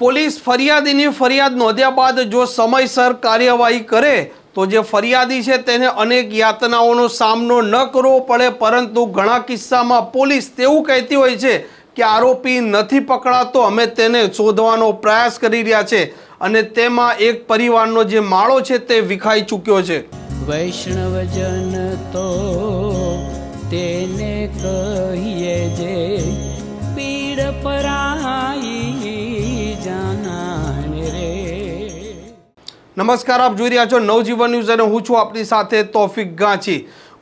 Police ફરિયાદીની ફરિયાદ નોંધ્યા બાદ જો સમયસર કાર્યવાહી કરે, તો જે ફરિયાદી છે તેને અનેક યાતનાઓનો સામનો ન કરવો પડે, પરંતુ ઘણા કિસ્સામાં પોલીસ તેવું કહેતી હોય છે કે આરોપી નથી પકડાતો, અમે તેને શોધવાનો પ્રયાસ કરી રહ્યા છે અને તેમાં એક પરિવારનો જે માળો છે તે વિખાઈ ચૂક્યો છે. વૈષ્ણવજન તો તેને કહીએ જે પીડ પરાઈ નમસ્કાર, આપ જોઈ રહ્યા છો નવજીવન ન્યૂઝ અને હું છું આપની સાથે તોફિક ગાંચી.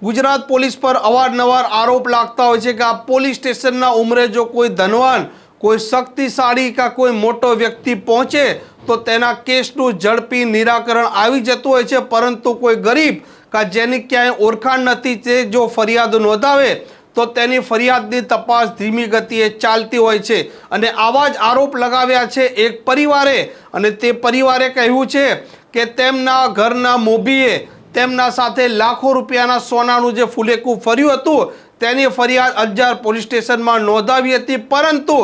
ગુજરાત પોલીસ પર અવારનવાર આરોપ લાગતા હોય છે કે આ પોલીસ સ્ટેશનના ઉમરે જો કોઈ ધનવાન, કોઈ શક્તિશાળી કે કોઈ મોટો વ્યક્તિ પહોંચે તો તેના કેસનું ઝડપી નિરાકરણ આવી જતું હોય છે. પરંતુ કોઈ ગરીબ કે જેની ક્યાંય ઓળખાણ નથી, તે જો ફરિયાદ નોંધાવે તો તેની ફરિયાદની તપાસ ધીમી ગતિએ ચાલતી હોય છે. અને આવા જ આરોપ લગાવ્યા છે એક પરિવારે. અને તે પરિવારે કહ્યું છે કે તેમના ઘરના મોભીએ તેમના સાથે લાખો રૂપિયાના સોનાનું જે ફુલેકું ફર્યું હતું, તેની ફરિયાદ અંજાર પોલીસ સ્ટેશનમાં નોંધાવી હતી. પરંતુ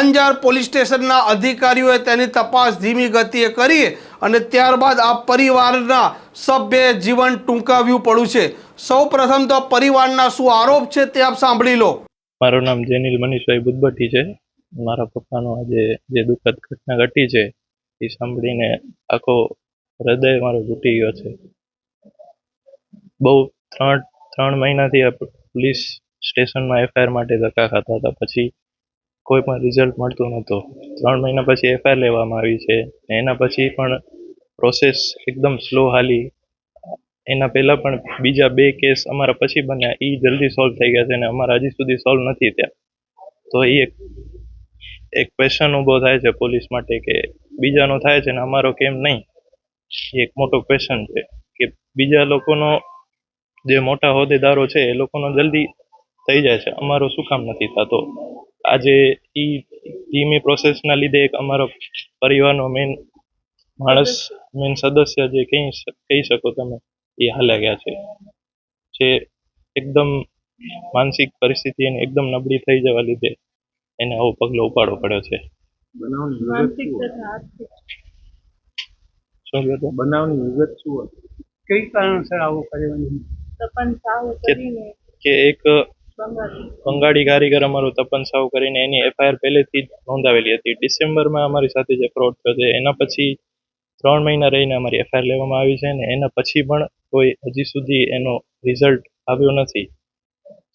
અંજાર પોલીસ સ્ટેશનના અધિકારીઓએ તેની તપાસ ધીમી ગતિએ કરી અને ત્યારબાદ આ પરિવારના સભ્યએ જીવન ટૂંકાવ્યું પડ્યું છે. સૌ પ્રથમ તો પરિવારના શું આરોપ છે તે આપ સાંભળી લો. મારું નામ જેનિલ મનીષભાઈ બુદ્ધભટ્ટી છે. મારા પપ્પાનો આજે જે દુઃખદ ઘટના ઘટી છે, એ સાંભળીને આખો હૃદય મારો તૂટી ગયો છે. બહુ ત્રણ ત્રણ મહિનાથી પોલીસ સ્ટેશનમાં એફઆઈઆર માટે ધક્કા ખાતા હતા. પછી કોઈ પણ રિઝલ્ટ મળતું નહોતું. ત્રણ મહિના પછી એફઆઈઆર લેવામાં આવી છે એના પછી પણ પ્રોસેસ એકદમ સ્લો હાલી. એના પહેલાં પણ બીજા બે કેસ અમારા પછી બન્યા. એ જલ્દી સોલ્વ થઈ ગયા છે અને અમારા હજી સુધી સોલ્વ નથી થયા. તો એ એક એક ક્વેશ્ચન ઊભો થાય છે પોલીસ માટે કે બીજાનો થાય છે ને અમારો કેમ નહીં? એ એક મોટો ક્વેશ્ચન છે કે બીજા લોકોનો જે મોટા હોદ્દેદારો છે એ લોકોનો જલ્દી થઈ જાય છે. અમારો શું કામ નથી થતો? આજે એ ધીમી પ્રોસેસના લીધે એક અમારો પરિવારનો મેઇન માણસ મેઇન સદસ્ય જે કહી કહી શકો તમે એ હાલ્યા ગયા છે. જે એકદમ માનસિક પરિસ્થિતિ એને એકદમ નબળી થઈ જવા લીધે એને આવો પગલો ઉપાડવો પડ્યો છે. કહ્યું હતું? બનાવની વિગત શું હતી? કઈ કારણસર આવું કર્યું? તપન સાવ કરીને કે એક બંગાળી. બંગાળી કારીગર અમારું તપન સાવ કરીને એની એફઆઈઆર પહેલેથી જ નોંધાવેલી હતી. ડિસેમ્બરમાં અમારી સાથે જે ફ્રોડ થયો છે એના પછી ત્રણ મહિના રહીને અમારી એફઆઈઆર લેવામાં આવી છે ને એના પછી પણ કોઈ હજી સુધી એનો રિઝલ્ટ આવ્યો નથી.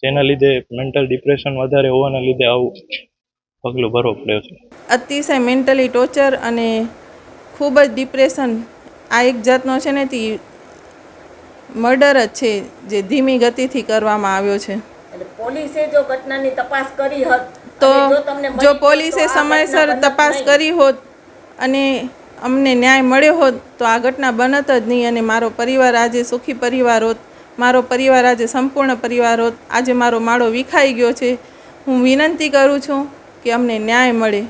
જેના લીધે મેન્ટલ ડિપ્રેશન વધારે હોવાના લીધે આવું પગલું ભરવો પડ્યો છે. અતિશય મેન્ટલી ટોર્ચર અને ખૂબ જ ડિપ્રેશન આ એક જાતનો છે ને તે મર્ડર જ છે જે ધીમી ગતિથી કરવામાં આવ્યો છે. પોલીસે જો ઘટનાની તપાસ કરી હોત તો જો પોલીસે સમયસર તપાસ કરી હોત અને અમને ન્યાય મળ્યો હોત તો આ ઘટના બનત જ નહીં અને મારો પરિવાર આજે સુખી પરિવાર હોત મારો પરિવાર આજે સંપૂર્ણ પરિવાર હોત આજે મારો માળો વિખાઈ ગયો છે. હું વિનંતી કરું છું કે અમને ન્યાય મળે.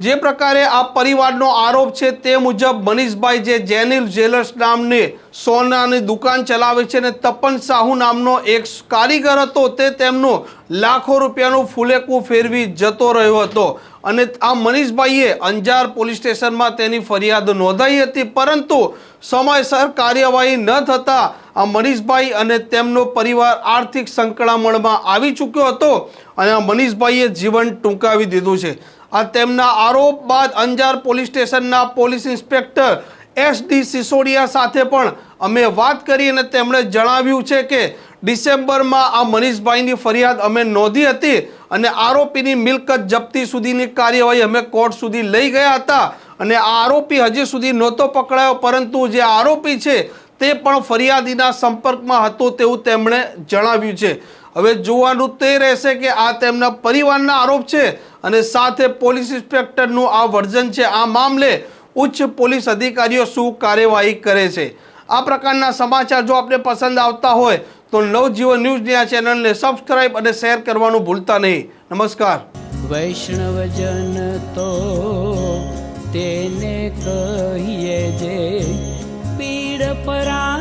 જે પ્રકારે આ પરિવારનો આરોપ છે તે મુજબ મનીષભાઈ જે જેનિલ જ્વેલર્સ નામની સોનાની દુકાન ચલાવે છે અને તપન સાહુ નામનો એક કારીગર હતો તે તેમનું લાખો રૂપિયાનું ફૂલેકું ફેરવી જતો રહ્યો હતો. અને આ મનીષભાઈએ અંજાર પોલીસ સ્ટેશનમાં તેની ફરિયાદ નોંધાઈ હતી, પરંતુ સમયસર કાર્યવાહી ન થતાં આ મનીષભાઈ અને તેમનો પરિવાર આર્થિક સંકળામણમાં આવી ચૂક્યો હતો અને આ મનીષભાઈએ જીવન ટૂંકાવી દીધું છે. આ તેમના આરોપ બાદ અંજાર પોલીસ સ્ટેશનના police inspector S D Sisodiya સાથે પણ અમે વાત કરી અને તેમણે જણાવ્યું છે કે ડિસેમ્બરમાં આ મનીષભાઈની ફરિયાદ અમે નોંધી હતી અને આરોપીની મિલકત જપ્તી સુધીની કાર્યવાહી અમે કોર્ટ સુધી લઈ ગયા હતા અને આ આરોપી હજી સુધી નહોતો પકડાયો, પરંતુ જે આરોપી છે તે પણ ફરિયાદીના સંપર્કમાં હતો તેવું તેમણે જણાવ્યું છે. હવે જોવાનું તે રહેશે કે આ તેમના પરિવારના આરોપ છે અને સાથે પોલીસ ઇન્સ્પેક્ટરનું આ વર્ઝન છે. આ મામલે ઉચ્ચ પોલીસ અધિકારીઓ શું કાર્યવાહી કરે છે? આ પ્રકારના સમાચાર જો આપને પસંદ આવતા હોય, તો નવજીવન ન્યૂઝની આ ચેનલને સબસ્ક્રાઇબ અને શેર કરવાનું ભૂલતા નહીં. નમસ્કાર. વૈષ્ણવજન તો તેને કહીએ જે પીડ પરાઈ